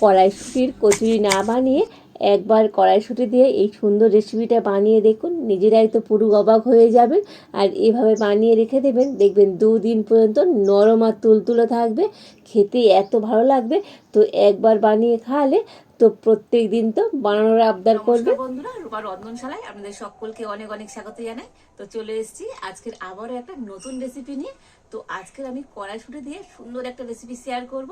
কড়াইশুটির কচুরি না বানিয়ে একবার কড়াইশুটি দিয়ে এই সুন্দর রেসিপিটা বানিয়ে দেখুন। নিজেরাই তো পুরো অবাক হয়ে যাবেন। আর এভাবে বানিয়ে রেখে দেবেন দেখবেন দুদিন পর্যন্ত নরম আর তুলতুলো থাকবে। খেতে এত ভালো লাগবে। তো একবার বানিয়ে খাওয়ালে তো প্রত্যেক দিন তো বানানোর আবদার করবে। বন্ধুরা রূপা রন্ধনশালায় আপনাদের সকলকে অনেক অনেক স্বাগত জানাই। তো চলে এসেছি আজকের আবারও একটা নতুন রেসিপি নিয়ে। তো আজকের আমি কড়াইশুটি দিয়ে সুন্দর একটা রেসিপি শেয়ার করব।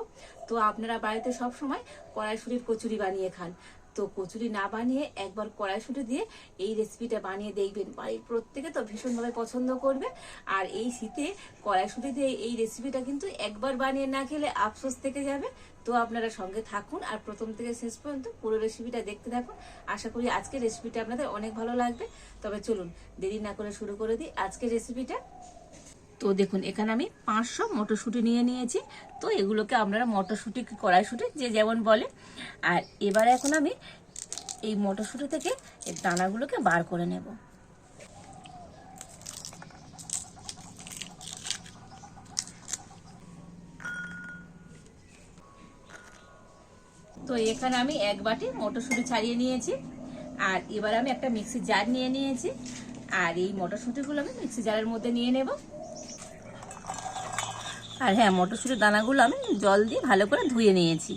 তো আপনারা বাড়িতে সব সময় কড়াইশুটির কচুরি বানিয়ে খান। তো কচুরি না বানিয়ে একবার কড়াইশুটি দিয়ে এই রেসিপিটা বানিয়ে দেখবেন। বাড়ির প্রত্যেকে তো ভীষণভাবে পছন্দ করবে। আর এই শীতে কড়াইশুটি দিয়ে এই রেসিপিটা কিন্তু একবার বানিয়ে না খেলে আফসোস থেকে যাবে। তো আপনারা সঙ্গে থাকুন আর প্রথম থেকে শেষ পর্যন্ত পুরো রেসিপিটা দেখতে থাকুন। আশা করি আজকের রেসিপিটা আপনাদের অনেক ভালো লাগবে। তবে চলুন দেরি না করে শুরু করে দিই আজকের রেসিপিটা তো দেখুন, এখানে আমি পাঁচশো মটরশুঁটি নিয়ে নিয়েছি। তো এগুলোকে আপনারা মটরশুঁটি, কড়াইশুঁটি, যে যেমন বলে। আর এবার এখন আমি এই মটরশুঁটি থেকে এর দানাগুলোকে বার করে নেব। তো এখানে আমি এক বাটি মটরশুঁটি ছাড়িয়ে নিয়েছি। আর এবার আমি একটা মিক্সি জার নিয়ে নিয়েছি। আর এই মটরশুঁটিগুলো আমি মিক্সি জারের মধ্যে নিয়ে নেব। আর হ্যাঁ মটরশুঁটির দানাগুলো আমি জল দিয়ে ভালো করে ধুয়ে নিয়েছি।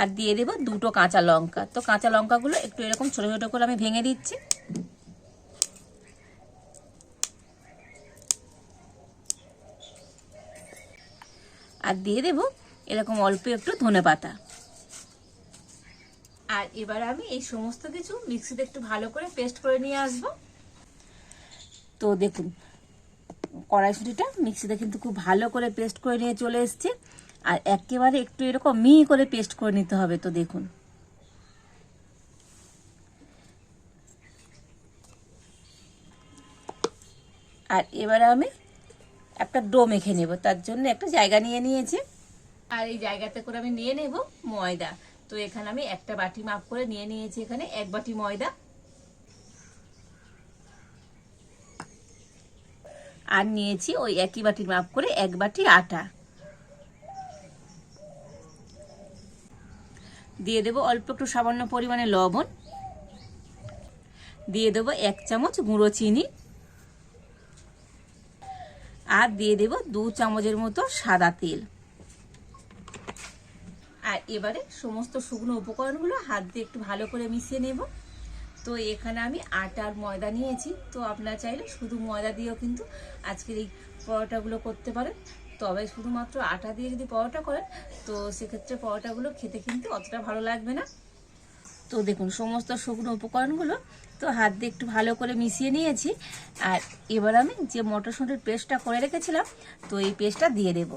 আর দিয়ে দেব দুটো কাঁচা লঙ্কা। তো কাঁচা লঙ্কাগুলো একটু এরকম ছোটো ছোটো করে আমি ভেঙে দিচ্ছি। আর দিয়ে দেব এরকম অল্প একটু ধনে পাতা। আর এবার আমি এই সমস্ত কিছু মিক্সিতে একটু ভালো করে পেস্ট করে নিয়ে আসব। তো দেখুন কড়াইশুটিটা মিক্সিতে কিন্তু খুব ভালো করে পেস্ট করে নিয়ে চলে এসছে। আর একেবারে একটু এরকম মিহি করে পেস্ট করে নিতে হবে তো দেখুন। আর এবারে আমি একটা ডো মেখে নেব, তার জন্য একটা জায়গা নিয়ে নিয়েছি। আর এই জায়গাতে করে আমি নিয়ে নেব ময়দা। তো এখানে আমি একটা বাটি মাপ করে নিয়ে নিয়েছি এখানে, এক বাটি ময়দা। আর নিয়েছি ওই একই বাটির মাপ করে এক বাটি আটা। দিয়ে দেবো অল্প একটু সামান্য পরিমাণে লবণ। দিয়ে দেবো এক চামচ গুঁড়ো চিনি। আর দিয়ে দেব দু চামচের মতো সাদা তেল। আর এবারে সমস্ত শুকনো উপকরণগুলো হাত দিয়ে একটু ভালো করে মিশিয়ে নেব। তো এখানে আমি আটার ময়দা নিয়েছি। তো আপনারা চাইলে শুধু ময়দা দিয়েও কিন্তু আজকের এই পরোটাগুলো করতে পারেন। তবে শুধুমাত্র আটা দিয়ে যদি পরোটা করেন, তো সেক্ষেত্রে পরোটাগুলো খেতে কিন্তু অতটা ভালো লাগবে না। তো দেখুন, সমস্ত শুকনো উপকরণগুলো তো হাত দিয়ে একটু ভালো করে মিশিয়ে নিয়েছি। আর এবার আমি যে মটরশুঁটির পেস্টটা করে রেখেছিলাম, তো এই পেস্টটা দিয়ে দেব।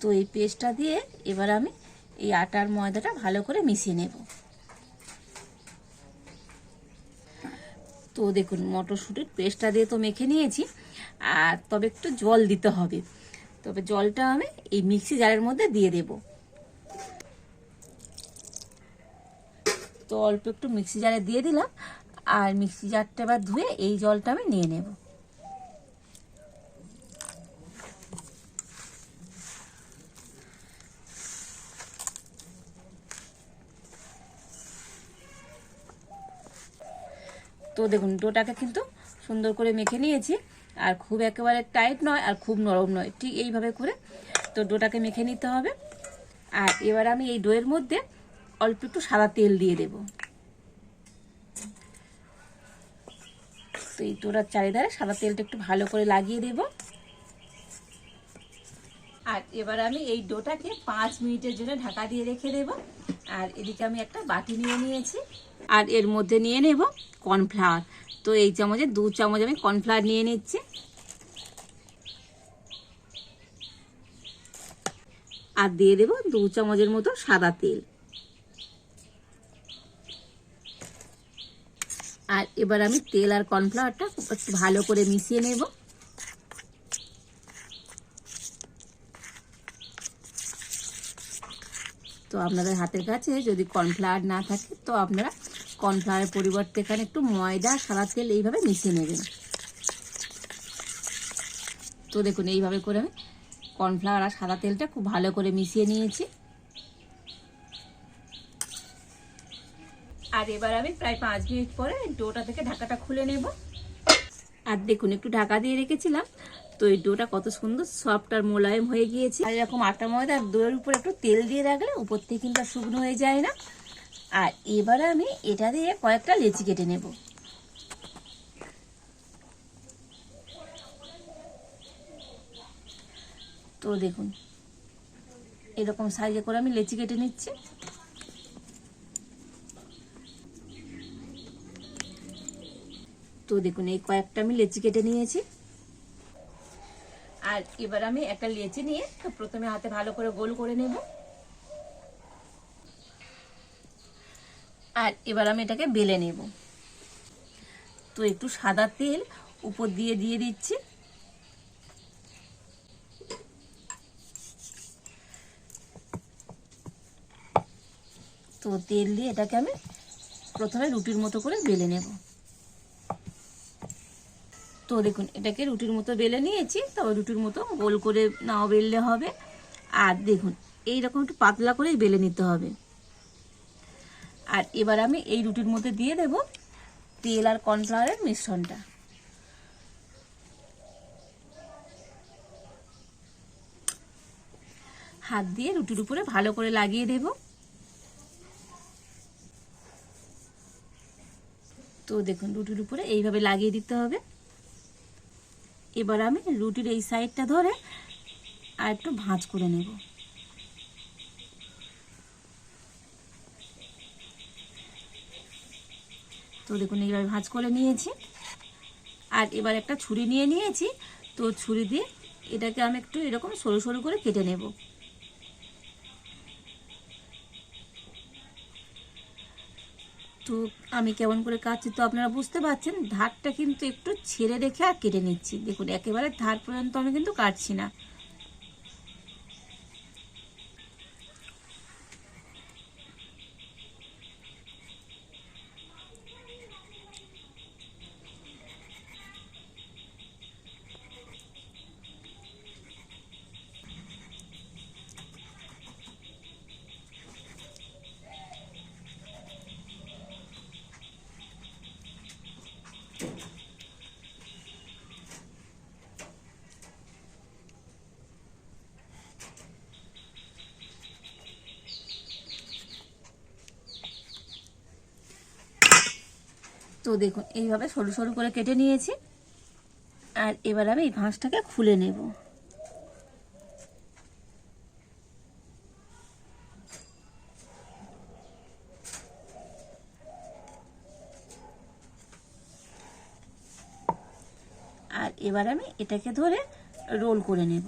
তো এই পেস্টটা দিয়ে এবার আমি এই আটার ময়দাটা ভালো করে মিশিয়ে নেব। তো দেখুন, মটরশুঁটির পেস্টটা দিয়ে তো মেখে নিয়েছি, আর তবে একটু জল দিতে হবে। তবে জলটা আমি এই মিক্সি জারের মধ্যে দিয়ে দেব। তো অল্প একটু মিক্সি জারে দিয়ে দিলাম, আর মিক্সি জারটা এবার ধুয়ে এই জলটা আমি নিয়ে নেব। তো দেখুন, ডোটাকে কিন্তু সুন্দর করে মেখে নিয়েছি। আর খুব একেবারে টাইট নয় আর খুব নরম নয়, ঠিক এইভাবে করে তো ডোটাকে মেখে নিতে হবে। আর এবার আমি এই ডোয়ের মধ্যে অল্প একটু সাদা তেল দিয়ে দেব। তো এই ডোটার চারিধারে সাদা তেলটা একটু ভালো করে লাগিয়ে দেব। আর এবার আমি এই ডোটাকে পাঁচ মিনিটের জন্য ঢাকা দিয়ে রেখে দেব। আর এদিকে আমি একটা বাটি নিয়ে নিয়েছি। আর এর মধ্যে নিয়ে নেব কর্নফ্লাওয়ার। তো এই চামচে, দু চামচ আমি কর্নফ্লাওয়ার নিয়ে নিচ্ছি। আর দিয়ে দেব দু চামচের মতো সাদা তেল। আর এবার আমি তেল আর কর্নফ্লাওয়ারটা একটু ভালো করে মিশিয়ে নেব। তো আপনাদের হাতের কাছে যদি কর্নফ্লাওয়ার না থাকে, তো আপনারা কর্নফ্লাওয়ারের পরিবর্তে এখানে একটু ময়দা সাদা তেল এইভাবে মিশিয়ে নেবেন। তো দেখুন, এইভাবে করে আমি কর্নফ্লাওয়ার আর সাদা তেলটা খুব ভালো করে মিশিয়ে নিয়েছি। আর এবার আমি প্রায় পাঁচ মিনিট পরে ডোটা থেকে ঢাকাটা খুলে নেব। আর দেখুন, একটু ঢাকা দিয়ে রেখেছিলাম। তো এই ডোটা কত সুন্দর সফট আর মোলায়েম হয়ে গিয়েছে। আর এরকম আটা ময়দা দইয়ের উপর একটু তেল দিয়ে রাখলে উপর থেকে কিন্তু শুকনো হয়ে যায় না। আর এবারে আমি এটা দিয়ে কয়েকটা লেচি কেটে নেব। তো দেখুন, এরকম সাইজে করে আমি লেচি কেটে নিচ্ছি। তো দেখুন, এই কয়েকটা আমি লেচি কেটে নিয়েছি। আর এবার আমি একটা লেচি নিয়ে প্রথমে হাতে ভালো করে গোল করে নেব। আর এবার আমি এটাকে বেলে নেব। তো একটু সাদা তেল উপর দিয়ে দিয়ে দিচ্ছি। তো তেল দিয়ে এটাকে আমি প্রথমে রুটির মতো করে বেলে নেব। তো দেখুন, এটাকে রুটির মতো বেলে নিয়েছি, তবে রুটির মতো গোল করে নাও বেললে হবে। আর দেখুন এই রকম একটু পাতলা করেই বেলে নিতে হবে। আর এবার আমি এই রুটির মধ্যে দিয়ে দেব তেল আর কর্নফ্লাওয়ারের মিশ্রণটা। হাত দিয়ে রুটির উপরে ভালো করে লাগিয়ে দেব। তো দেখুন, রুটির উপরে এইভাবে লাগিয়ে দিতে হবে। এবার আমি রুটির এই সাইডটা ধরে আর একটু ভাঁজ করে নেব। তো দেখুন, এইভাবে ভাঁজ করে নিয়েছি। আর এবার একটা ছুরি নিয়ে নিয়েছি। তো ছুরি দিয়ে এটাকে আমি একটু এরকম সরু সরু করে কেটে নেব। তো আমি কেমন করে কাটছি তো আপনারা বুঝতে পারছেন, ধারটা কিন্তু একটু ছেড়ে রেখে আর কেটে নিচ্ছি। দেখুন, একেবারে ধার পর্যন্ত আমি কিন্তু কাটছি না। তো দেখুন, এইভাবে সরু সরু করে কেটে নিয়েছি। আর এবার আমি এই ভাঁজটাকে খুলে নেব। আর এবার আমি এটাকে ধরে রোল করে নেব।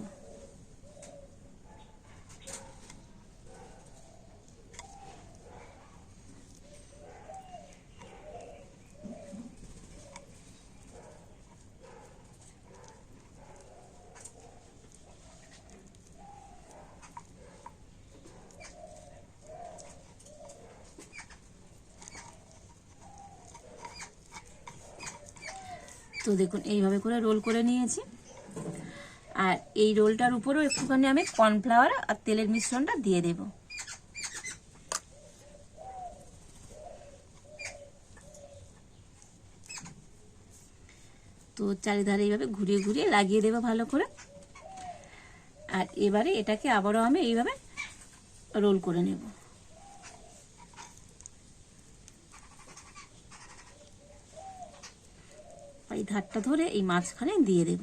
তো দেখুন, এইভাবে করে রোল করে নিয়েছি। আর এই রোলটার উপরেও একটুখানি আমি কর্নফ্লাওয়ার আর তেলের মিশ্রণটা দিয়ে দেব। তো চারিধারে এইভাবে ঘুরিয়ে ঘুরিয়ে লাগিয়ে দেবো ভালো করে। আর এবারে এটাকে আবারও আমি এইভাবে রোল করে নেব। এই ধারটা ধরে এই মাঝখানে দিয়ে দেব।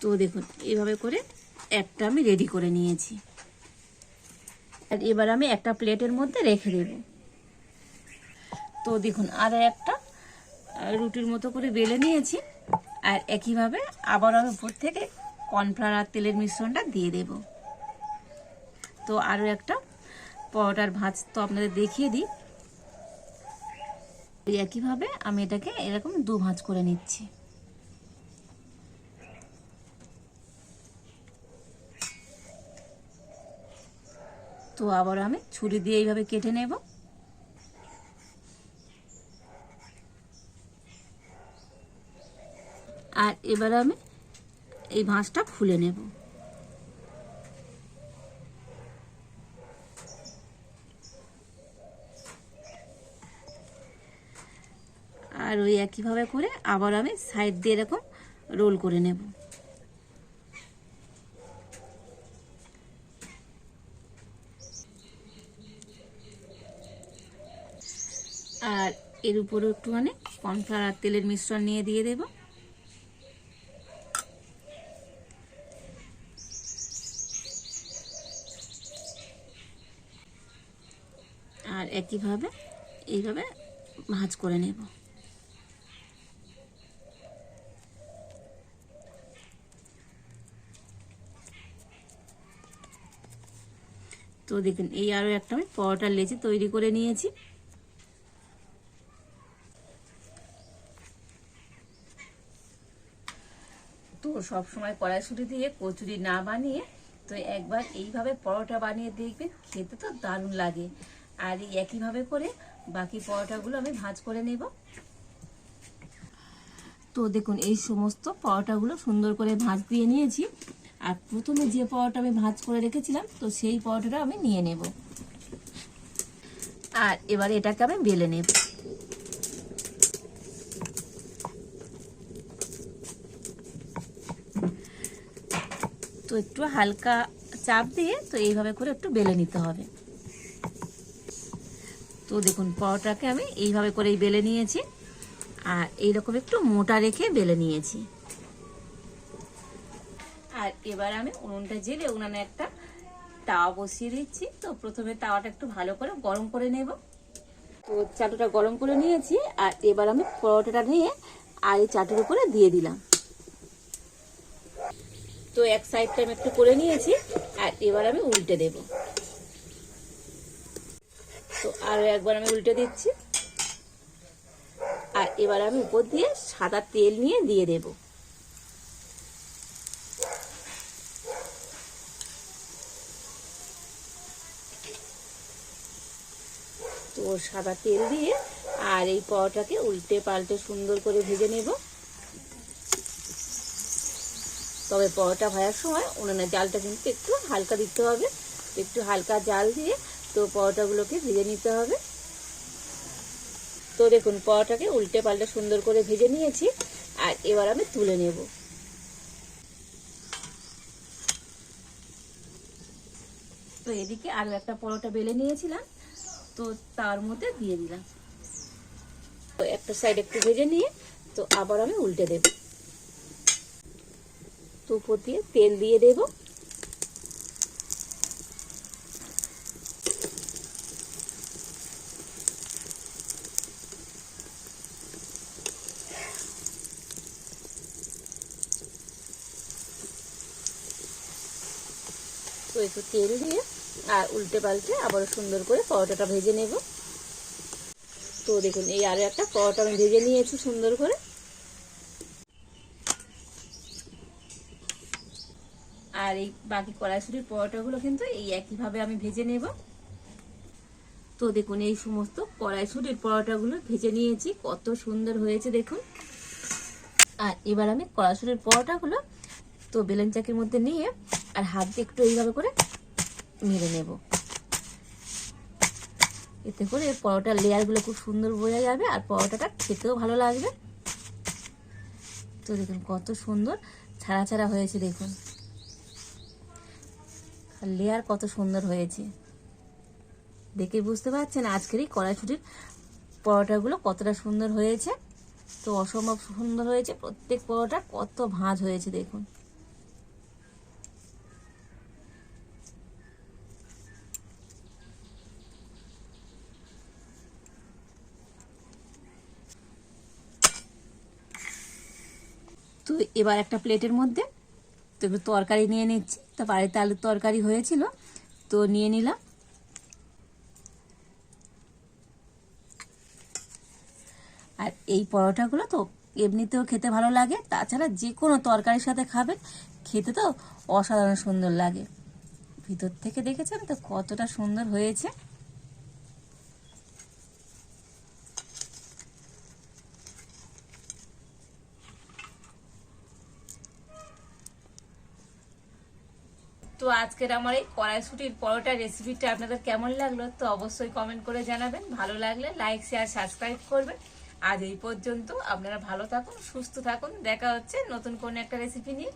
তো দেখুন এইভাবে করে একটা আমি রেডি করে নিয়েছি। আর এবার আমি একটা প্লেটের মধ্যে রেখে দেব। তো দেখুন আর একটা রুটির মতো করে বেলে নিয়েছি। আর একইভাবে আবার আমি উপর থেকে কর্নফ্লাওয়ার আর তেলের মিশ্রণটা দিয়ে দেবো। তো আরও একটা পরোটার ভাজ তো আপনাদের দেখিয়ে দিই। একইভাবে আমি এটাকে এরকম দু ভাঁজ করে নিচ্ছি। তো আবার আমি ছুরি দিয়ে এইভাবে কেটে নেব। আর এবার আমি এই ভাঁজটা খুলে নেব। আর ওই একইভাবে করে আবার আমি সাইড দিয়ে এরকম রোল করে নেব। আর এর উপরে একটুখানি কর্নফ্লাওয়ার আর তেলের মিশ্রণ নিয়ে দিয়ে দেব। আর একইভাবে এইভাবে ভাঁজ করে নেব। তো দেখুন, এই আরও একটা আমি পরোটার লেচি তৈরি করে নিয়েছি। তো সব সময় কড়াইশুটি দিয়ে কচুরি না বানিয়ে তো একবার এইভাবে পরোটা বানিয়ে দেখবেন, খেতে তো দারুণ লাগে। আর এই একইভাবে করে বাকি পরোটাগুলো আমি ভাঁজ করে নেব। তো দেখুন, এই সমস্ত পরোটাগুলো সুন্দর করে ভাঁজ দিয়ে নিয়েছি। আর প্রথমে যে পরোটা আমি ভাঁজ করে রেখেছিলাম, তো সেই পরোটাটা আমি নিয়ে নেব। আর এবার এটাকে আমি বেলে নেব। তো একটু হালকা চাপ দিয়ে, তো এইভাবে করে একটু বেলে নিতে হবে। তো দেখুন, পরোটাকে আমি এইভাবে করেই বেলে নিয়েছি। আর এইরকম একটু মোটা রেখে বেলে নিয়েছি। আর এবার আমি উনুনটা জেলে উনানে একটা তাওয়া বসিয়ে দিচ্ছি। তো প্রথমে তাওয়াটা একটু ভালো করে গরম করে নেব। তো চাটুটা গরম করে নিয়েছি আর এবার আমি পরোটাটা নিয়ে আর এই চাটুর উপরে দিয়ে দিলাম। তো এক সাইডটা আমি একটু করে নিয়েছি আর এবার আমি উল্টে দেব। তো আরও একবার আমি উল্টে দিচ্ছি। আর এবার আমি উপর দিয়ে সাদা তেল নিয়ে দিয়ে দেব। তো সাদা তেল দিয়ে আর এই পরোটাকে উল্টে পাল্টে সুন্দর করে ভেজে নেব। তবে পরোটা ভাজার সময় উনুনের জালটা কিন্তু একটু হালকা দিতে হবে। একটু হালকা জাল দিয়ে তো পরোটাগুলোকে ভেজে নিতে হবে। তো দেখুন, পরোটাকে উল্টে পাল্টে সুন্দর করে ভেজে নিয়েছি আর এবার আমি তুলে নেব। তো এদিকে আরও একটা পরোটা বেলে নিয়েছিলাম। তো তার মধ্যে দিয়ে দিলাম। তো একটা সাইড একটু ভেজে নিয়ে, তো আবার আমি উল্টে দেব। তো দিয়ে তেল দিয়ে দেব। তো একটু তেল দিয়ে আর উল্টে পাল্টে আবার সুন্দর করে পরোটাটা ভেজে নেব। তো দেখুন, এই আরও একটা পরোটা আমি ভেজে নিয়েছি সুন্দর করে। আর এই বাকি কড়াইশুটির পরোটাগুলো কিন্তু এই একইভাবে আমি ভেজে নেব। তো দেখুন, এই সমস্ত কড়াইশুটির পরোটাগুলো ভেজে নিয়েছি, কত সুন্দর হয়েছে দেখুন। আর এবার আমি কড়াইশুটির পরোটাগুলো তো বেলুন চাকির মধ্যে নিয়ে আর হাত দিয়ে একটু এইভাবে করে মেরে নেব। এতে করে পরোটার লেয়ারগুলো খুব সুন্দর বোঝা যাবে আর পরোটাটা খেতেও ভালো লাগবে। তো দেখুন কত সুন্দর ছাড়া ছাড়া হয়েছে, দেখুন। আর লেয়ার কত সুন্দর হয়েছে। দেখে বুঝতে পারছেন আজকের এই কড়াইশুটির পরোটাগুলো কতটা সুন্দর হয়েছে। তো অসম্ভব সুন্দর হয়েছে। প্রত্যেক পরোটা কত ভাঁজ হয়েছে, দেখুন। এবার একটা প্লেটের মধ্যে। তো তরকারি নিয়ে নিচ্ছি। তো বাড়িতে আলুর তরকারি হয়েছিল। তো নিয়ে নিলাম। আর এই পরোটাগুলো তো এমনিতেও খেতে ভালো লাগে। তাছাড়া যে কোনো তরকারির সাথে খাবেন, খেতে তো অসাধারণ সুন্দর লাগে। ভিতর থেকে দেখেছেন তো কতটা সুন্দর হয়েছে। তো আজকের আমার এই কড়াইশুটির পরোটা রেসিপিটা আপনাদের কেমন লাগল তো অবশ্যই কমেন্ট করে জানাবেন। ভালো লাগলে লাইক শেয়ার সাবস্ক্রাইব করবেন। আজ এই পর্যন্ত আপনারা ভালো থাকুন, সুস্থ থাকুন। দেখা হচ্ছে নতুন কোন একটা রেসিপি নিয়ে।